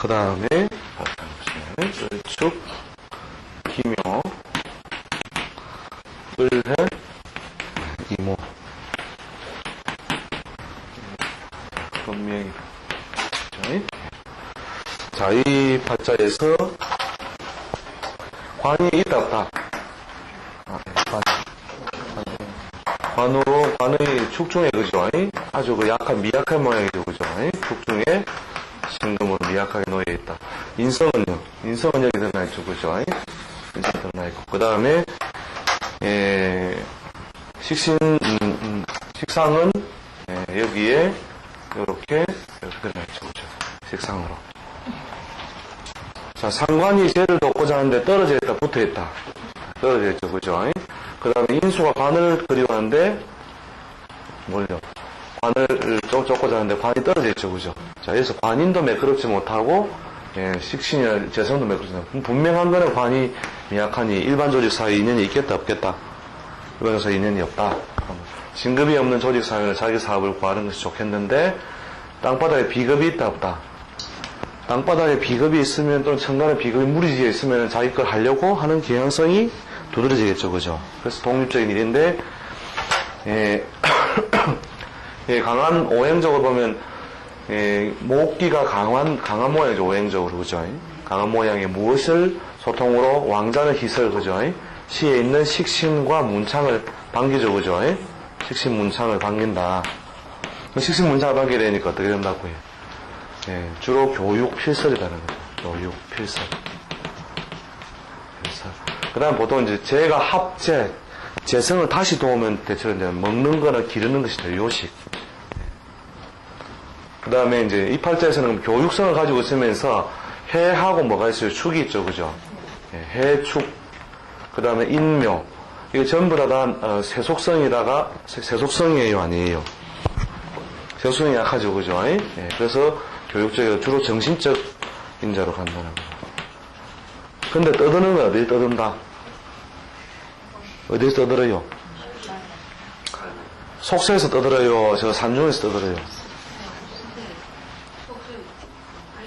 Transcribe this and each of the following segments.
그 다음에, 을축, 기묘, 을해, 이모. 분명히. 자, 이 팔자에서 관이 있다, 없다? 아, 네, 관. 관으로, 관의 축중에, 그죠? 아주 그 약한, 미약한 모양이죠, 그죠? 축중에 신금으로 미약하게 놓여있다. 인성은요? 인성은 여기 드러나 있죠, 그죠? 인성 드러나 있고. 그 다음에, 예, 식신, 음, 음, 식상은, 예, 여기에, 요렇게, 이렇게 드러나 있죠, 그죠? 식상으로. 자, 상관이 쟤를 돕고자 하는데 떨어져 있다, 붙어 있다. 떨어져 있죠, 그죠? 그 다음에 인수가 관을 그리워하는데, 뭘요? 관을 쫓- 쫓고자 하는데 관이 떨어져 있죠, 그죠? 자, 여기서 관인도 매끄럽지 못하고, 예, 식신이나 재성도 매끄럽지 못하고, 분명한 거는 관이 미약하니 일반 조직 사이에 인연이 있겠다, 없겠다? 일반 조직 사이에 인연이 없다. 진급이 없는 조직 사회는 자기 사업을 구하는 것이 좋겠는데, 땅바닥에 비급이 있다, 없다? 땅바닥에 비급이 있으면 또는 천간에 비급이 무리지어 있으면 자기 걸 하려고 하는 경향성이 두드러지겠죠, 그죠? 그래서 독립적인 일인데, 예, 예, 강한 오행적으로 보면, 예, 목기가 강한, 강한 모양이죠, 오행적으로, 그죠? 강한 모양의 무엇을 소통으로 왕자는 희설, 그죠? 시에 있는 식신과 문창을 반기죠, 그죠? 식신 문창을 반긴다. 식신 문창을 반기게 되니까 어떻게 된다고 해요? 예, 주로 교육 필설이라는 거죠. 교육 필설. 필설. 그 다음 보통 이제 제가 합제, 재성을 다시 도우면 대체로 이제 먹는 거나 기르는 것이 죠 요식. 그 다음에 이제 이 팔자에서는 교육성을 가지고 있으면서 해하고 뭐가 있어요? 축이 있죠, 그죠? 예, 해축. 그 다음에 인묘. 이게 전부 다, 다 어, 세속성이다가, 세- 세속성이에요, 아니에요? 세속성이 약하죠, 그죠? 예, 그래서 교육적이고 주로 정신적 인자로 간다는 거죠. 근데 떠드는 건 어디 떠든다? 어디서 떠들어요? 속세에서 떠들어요? 저 산중에서 떠들어요?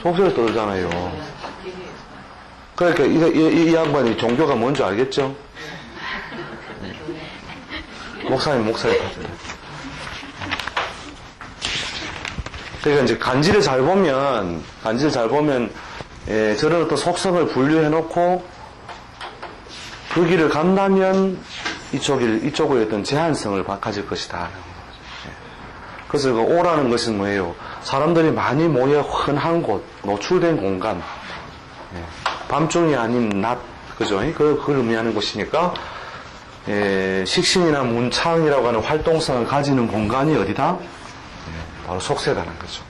속세에서 떠들잖아요. 그러니까 이, 이, 이 양반이 종교가 뭔지 알겠죠? 목사님, 목사님. 그러니까 이제 간지를 잘 보면, 간지를 잘 보면, 예, 저런 어떤 속성을 분류해 놓고, 그 길을 간다면, 이쪽을, 이쪽의 어떤 제한성을 바- 가질 것이다. 예. 그래서 그 오라는 것은 뭐예요? 사람들이 많이 모여 흔한 곳, 노출된 공간, 예. 밤중이 아닌 낮, 그죠? 그, 그걸 의미하는 곳이니까, 예, 식신이나 문창이라고 하는 활동성을 가지는 공간이 어디다? 바로 속세라는 거죠.